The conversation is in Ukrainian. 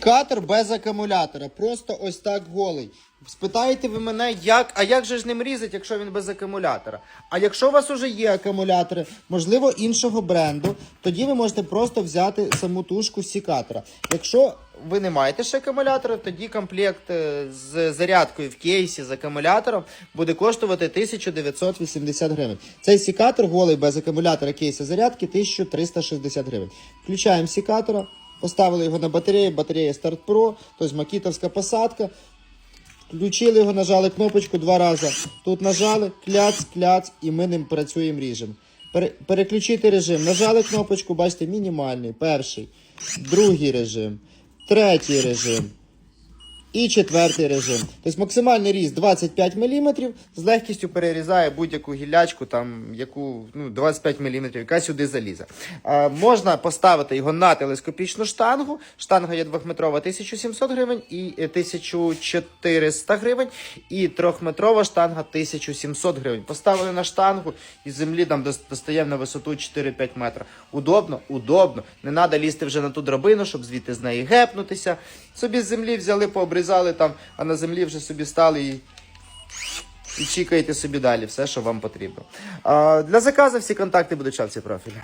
Катер без акумулятора, просто ось так голий. Спитаєте ви мене, як, а як же ж ним різати, якщо він без акумулятора? А якщо у вас вже є акумулятори, можливо, іншого бренду, тоді ви можете просто взяти саму тушку сікатора. Якщо ви не маєте ще акумулятора, тоді комплект е, з зарядкою в кейсі з акумулятором буде коштувати 1980 гривень. Цей сікатор голий без акумулятора кейсу зарядки 1360 гривень. Включаємо сікатора. Поставили його на батарею, батарея Start Pro, тобто макітовська посадка. Включили його, нажали кнопочку два рази. Тут нажали, кляц, кляц, і ми ним працюємо ріжем. Переключити режим. Нажали кнопочку, бачите, мінімальний, перший, другий режим, третій режим. І четвертий режим. Тобто максимальний ріст 25 мм з легкістю перерізає будь-яку гіллячку, там, яку ну, 25 мм, яка сюди залізе. А, можна поставити його на телескопічну штангу. Штанга є 2-метрова 1700 гривень і е, 1400 гривень, і 3-метрова штанга 1700 гривень. Поставили на штангу і землі там дос- достаємо на висоту 4-5 метрів. Удобно, удобно. Не треба лізти вже на ту драбину, щоб звідти з неї гепнутися. Собі з землі взяли, пообрізали там, а на землі вже собі стали і. І чікаєте собі далі все, що вам потрібно. Для заказу всі контакти будуть в шапці профілю.